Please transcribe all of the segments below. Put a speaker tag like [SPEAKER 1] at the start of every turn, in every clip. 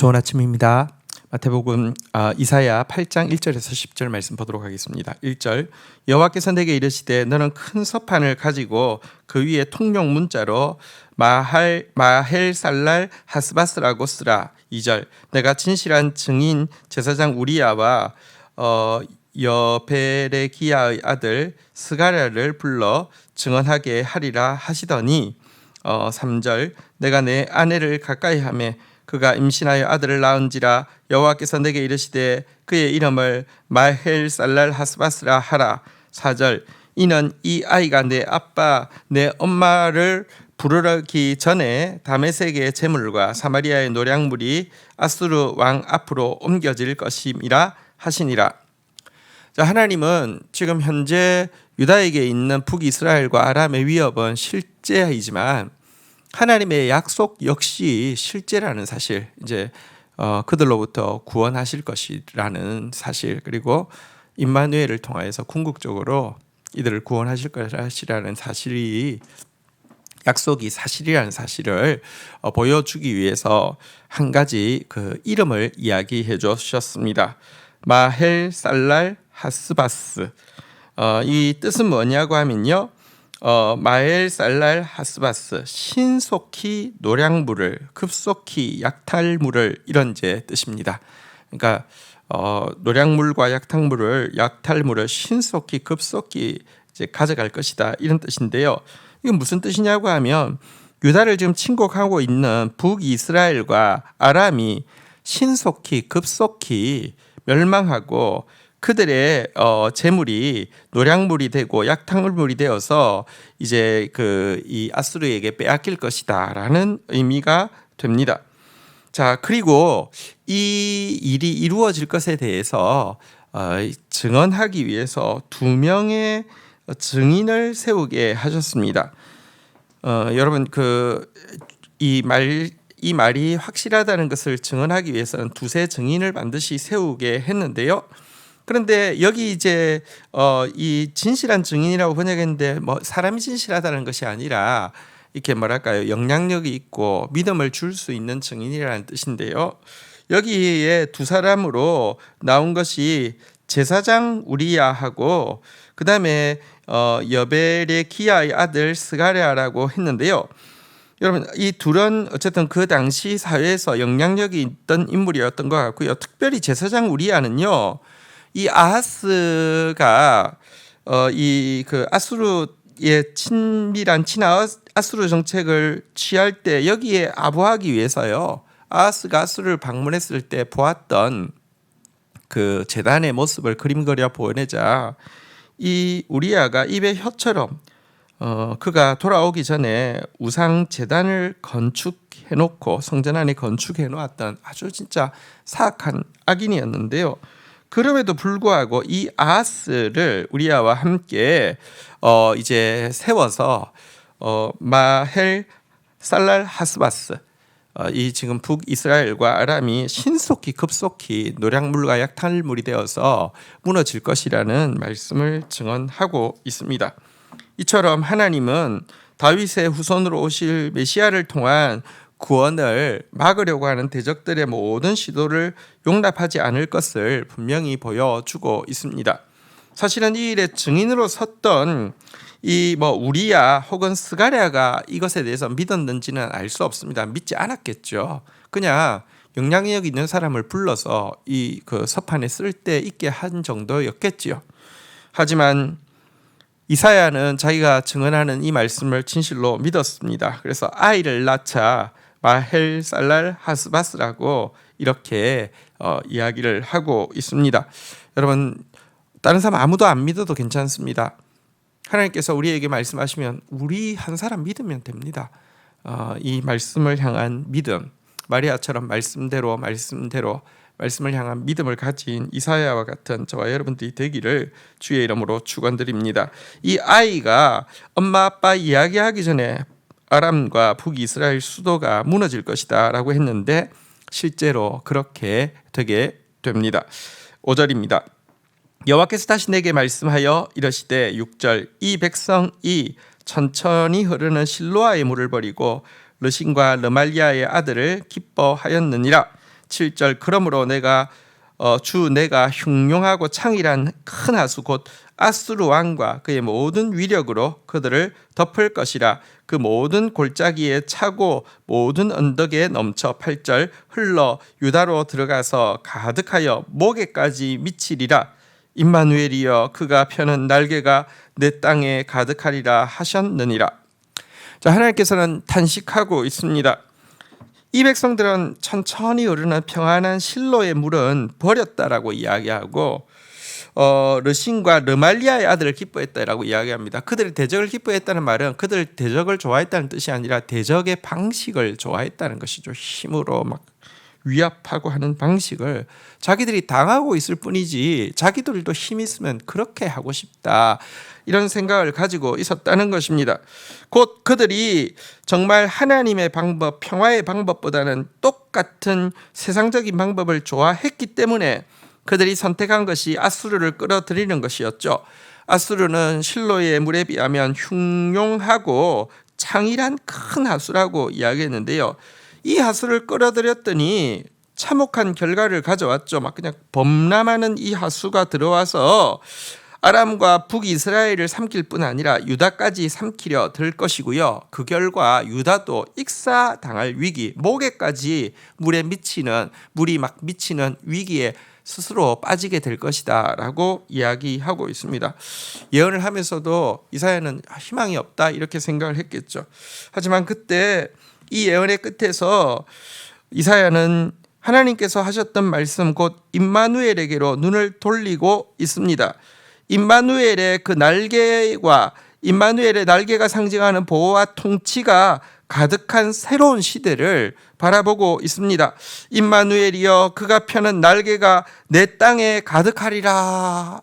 [SPEAKER 1] 좋은 아침입니다. 마태복음 아, 이사야 8장 1절에서 10절 말씀 보도록 하겠습니다. 1절 여호와께서 내게 이르시되 너는 큰 서판을 가지고 그 위에 통용 문자로 마할 마헬 살랄 하스바스라고 쓰라. 2절 내가 진실한 증인 제사장 우리야와 어 여베레기야의 아들 스가랴를 불러 증언하게 하리라 하시더니 어 3절 내가 내 아내를 가까이 하매 그가 임신하여 아들을 낳은지라 여호와께서 내게 이르시되 그의 이름을 마헬 살랄 하스바스라 하라. 4절 이는 이 아이가 내 아빠 내 엄마를 부르기 전에 다메섹의 재물과 사마리아의 노량물이 아수르 왕 앞으로 옮겨질 것임이라 하시니라. 자, 하나님은 지금 현재 유다에게 있는 북이스라엘과 아람의 위협은 실제이지만 하나님의 약속 역시 실제라는 사실, 이제 어, 그들로부터 구원하실 것이라는 사실, 그리고 임마누엘을 통하여서 궁극적으로 이들을 구원하실 것이라는 사실이 약속이 사실이라는 사실을 어, 보여주기 위해서 한 가지 그 이름을 이야기해 주셨습니다. 마헬 살랄 하스바스. 어, 이 뜻은 뭐냐고 하면요. 어, 마엘 살랄 하스바스 신속히 노량물을 급속히 약탈물을 이런 제 뜻입니다. 그러니까 어, 노량물과 약탈물을 약탈물을 신속히 급속히 이제 가져갈 것이다 이런 뜻인데요. 이건 무슨 뜻이냐고 하면 유다를 지금 침공하고 있는 북이스라엘과 아람이 신속히 급속히 멸망하고 그들의 어, 재물이 노량물이 되고 약탕물이 되어서 이제 그 이 아수르에게 빼앗길 것이다라는 의미가 됩니다. 자 그리고 이 일이 이루어질 것에 대해서 어, 증언하기 위해서 두 명의 증인을 세우게 하셨습니다. 어, 여러분 그 이 말 이 말이 확실하다는 것을 증언하기 위해서는 두세 증인을 반드시 세우게 했는데요. 그런데 여기 이제 어 이 진실한 증인이라고 번역했는데 뭐 사람이 진실하다는 것이 아니라 이렇게 뭐랄까요 영향력이 있고 믿음을 줄 수 있는 증인이라는 뜻인데요. 여기에 두 사람으로 나온 것이 제사장 우리야하고 그 다음에 어 여벨의 기야의 아들 스가랴라고 했는데요. 여러분 이 둘은 어쨌든 그 당시 사회에서 영향력이 있던 인물이었던 것 같고요. 특별히 제사장 우리야는요. 이 아하스가 어 이 그 아수르의 친밀한 친아 아수르 정책을 취할 때 여기에 아부하기 위해서요. 아하스가 아수르를 방문했을 때 보았던 그 재단의 모습을 그림 그려 보내자 이 우리아가 입에 혀처럼 어 그가 돌아오기 전에 우상 재단을 건축해 놓고 성전 안에 건축해 놓았던 아주 진짜 사악한 악인이었는데요. 그럼에도 불구하고 이 아하스를 우리아와 함께 어 이제 세워서 어 마헬 살랄 하스바스 어, 이 지금 북이스라엘과 아람이 신속히 급속히 노량물과 약탈물이 되어서 무너질 것이라는 말씀을 증언하고 있습니다. 이처럼 하나님은 다윗의 후손으로 오실 메시아를 통한 구원을 막으려고 하는 대적들의 모든 시도를 용납하지 않을 것을 분명히 보여주고 있습니다. 사실은 이 일의 증인으로 섰던 이 뭐 우리야 혹은 스가랴가 이것에 대해서 믿었는지는 알 수 없습니다. 믿지 않았겠죠. 그냥 영향력 있는 사람을 불러서 이 그 서판에 쓸 때 있게 한 정도였겠지요. 하지만 이사야는 자기가 증언하는 이 말씀을 진실로 믿었습니다. 그래서 아이를 낳자 마헬 살랄 하스바스라고 이렇게 어, 이야기를 하고 있습니다. 여러분 다른 사람 아무도 안 믿어도 괜찮습니다. 하나님께서 우리에게 말씀하시면 우리 한 사람 믿으면 됩니다. 어, 이 말씀을 향한 믿음, 마리아처럼 말씀대로 말씀대로 말씀을 향한 믿음을 가진 이사야와 같은 저와 여러분들이 되기를 주의 이름으로 축원드립니다. 이 아이가 엄마 아빠 이야기하기 전에 아람과 북이스라엘 수도가 무너질 것이다라고 했는데 실제로 그렇게 되게 됩니다. 5절입니다. 여호와께서 다시 내게 말씀하여 이러시되 6절 이 백성이 천천히 흐르는 실로아의 물을 버리고 르신과 르말리아의 아들을 기뻐하였느니라 7절 그러므로 내가 어, 주 내가 흉용하고 창이란 큰 하수 곧 아수르 왕과 그의 모든 위력으로 그들을 덮을 것이라 그 모든 골짜기에 차고 모든 언덕에 넘쳐 8절 흘러 유다로 들어가서 가득하여 목에까지 미치리라. 임마누엘이여 그가 펴는 날개가 내 땅에 가득하리라 하셨느니라. 자 하나님께서는 탄식하고 있습니다. 이 백성들은 천천히 흐르는 평안한 실로의 물은 버렸다라고 이야기하고 어, 르신과 르말리아의 아들을 기뻐했다라고 이야기합니다. 그들의 대적을 기뻐했다는 말은 그들 대적을 좋아했다는 뜻이 아니라 대적의 방식을 좋아했다는 것이죠. 힘으로 막 위압하고 하는 방식을 자기들이 당하고 있을 뿐이지 자기들도 힘 있으면 그렇게 하고 싶다 이런 생각을 가지고 있었다는 것입니다. 곧 그들이 정말 하나님의 방법, 평화의 방법보다는 똑같은 세상적인 방법을 좋아했기 때문에 그들이 선택한 것이 아수르를 끌어들이는 것이었죠. 아수르는 실로의 물에 비하면 흉용하고 창이란 큰 하수라고 이야기했는데요. 이 하수를 끌어들였더니 참혹한 결과를 가져왔죠. 막 그냥 범람하는 이 하수가 들어와서 아람과 북이스라엘을 삼킬 뿐 아니라 유다까지 삼키려 들 것이고요. 그 결과 유다도 익사당할 위기, 목에까지 물에 미치는 물이 막 미치는 위기에 스스로 빠지게 될 것이다라고 이야기하고 있습니다. 예언을 하면서도 이사야는 희망이 없다 이렇게 생각을 했겠죠. 하지만 그때 이 예언의 끝에서 이사야는 하나님께서 하셨던 말씀 곧 임마누엘에게로 눈을 돌리고 있습니다. 임마누엘의 그 날개와 임마누엘의 날개가 상징하는 보호와 통치가 가득한 새로운 시대를 바라보고 있습니다. 임마누엘이여 그가 펴는 날개가 내 땅에 가득하리라.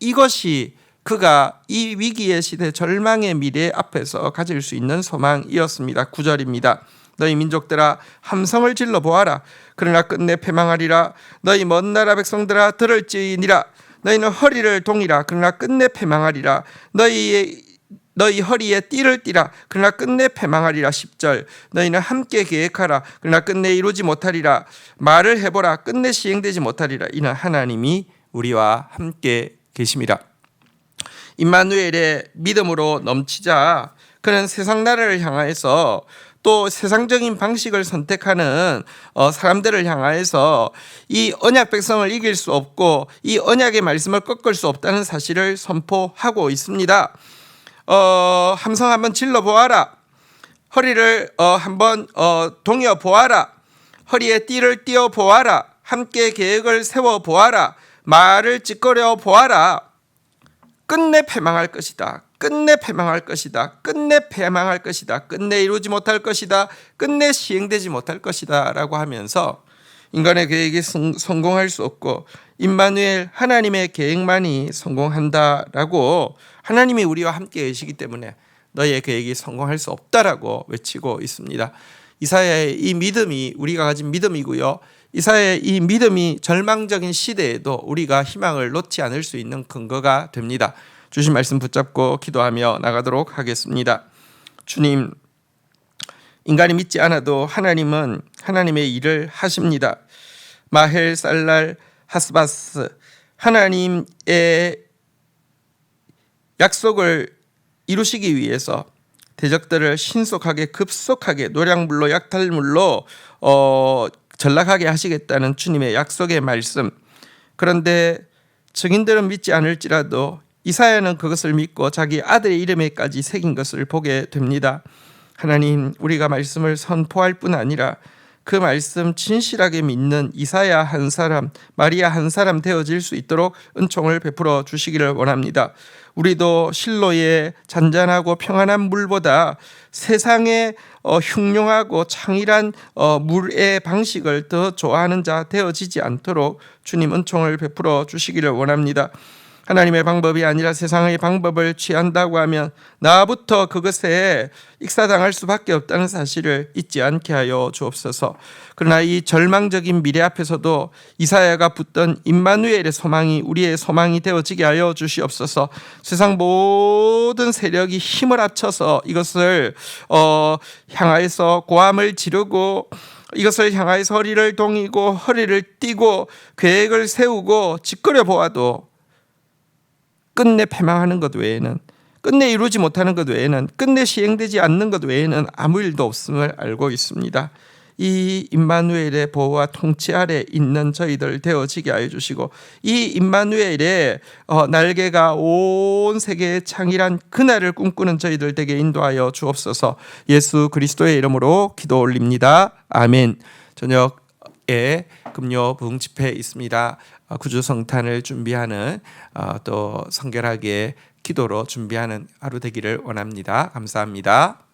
[SPEAKER 1] 이것이 그가 이 위기의 시대 절망의 미래 앞에서 가질 수 있는 소망이었습니다. 구절입니다. 너희 민족들아 함성을 질러 보아라. 그러나 끝내 패망하리라. 너희 먼 나라 백성들아 들을지니라. 너희는 허리를 동이라. 그러나 끝내 패망하리라. 너희의 너희 허리에 띠를 띠라. 그러나 끝내 패망하리라. 10절. 너희는 함께 계획하라. 그러나 끝내 이루지 못하리라. 말을 해보라. 끝내 시행되지 못하리라. 이는 하나님이 우리와 함께 계심이라 임마누엘의 믿음으로 넘치자. 그는 세상 나라를 향하여서 또 세상적인 방식을 선택하는 어, 사람들을 향하여서 이 언약 백성을 이길 수 없고 이 언약의 말씀을 꺾을 수 없다는 사실을 선포하고 있습니다. 어, 함성 한번 질러 보아라. 허리를 어, 한번 어, 동여 보아라. 허리에 띠를 띄어 보아라. 함께 계획을 세워 보아라. 말을 찌꺼려 보아라. 끝내 패망할 것이다. 끝내 패망할 것이다. 끝내 패망할 것이다. 끝내 이루지 못할 것이다. 끝내 시행되지 못할 것이다 라고 하면서 인간의 계획이 성, 성공할 수 없고 임마누엘 하나님의 계획만이 성공한다라고 하나님이 우리와 함께 계시기 때문에 너의 계획이 성공할 수 없다라고 외치고 있습니다. 이사야의 이 믿음이 우리가 가진 믿음이고요. 이사야의 이 믿음이 절망적인 시대에도 우리가 희망을 놓지 않을 수 있는 근거가 됩니다. 주신 말씀 붙잡고 기도하며 나가도록 하겠습니다. 주님, 인간이 믿지 않아도 하나님은 하나님의 일을 하십니다. 마헬 살랄 하스바스 하나님의 약속을 이루시기 위해서 대적들을 신속하게 급속하게 노량물로 약탈물로 어, 전락하게 하시겠다는 주님의 약속의 말씀. 그런데 증인들은 믿지 않을지라도 이사야는 그것을 믿고 자기 아들의 이름에까지 새긴 것을 보게 됩니다. 하나님, 우리가 말씀을 선포할 뿐 아니라 그 말씀 진실하게 믿는 이사야 한 사람, 마리아 한 사람 되어질 수 있도록 은총을 베풀어 주시기를 원합니다. 우리도 실로의 잔잔하고 평안한 물보다 세상의 어, 흉용하고 창일한 어, 물의 방식을 더 좋아하는 자 되어지지 않도록 주님 은총을 베풀어 주시기를 원합니다. 하나님의 방법이 아니라 세상의 방법을 취한다고 하면 나부터 그것에 익사당할 수밖에 없다는 사실을 잊지 않게 하여 주옵소서. 그러나 이 절망적인 미래 앞에서도 이사야가 붙던 임마누엘의 소망이 우리의 소망이 되어지게 하여 주시옵소서. 세상 모든 세력이 힘을 합쳐서 이것을 어, 향하여서 고함을 지르고 이것을 향하여서 허리를 동이고 허리를 띠고 계획을 세우고 짓거려 보아도 끝내 패망하는 것 외에는 끝내 이루지 못하는 것 외에는 끝내 시행되지 않는 것 외에는 아무 일도 없음을 알고 있습니다. 이 임마누엘의 보호와 통치 아래 있는 저희들 되어지게 하여 주시고 이 임마누엘의 어, 날개가 온 세계의 창이란 그날을 꿈꾸는 저희들 되게 인도하여 주옵소서. 예수 그리스도의 이름으로 기도 올립니다. 아멘. 저녁에 금요 부흥 집회 있습니다. 어, 구주 성탄을 준비하는 어, 또 성결하게 기도로 준비하는 하루 되기를 원합니다. 감사합니다.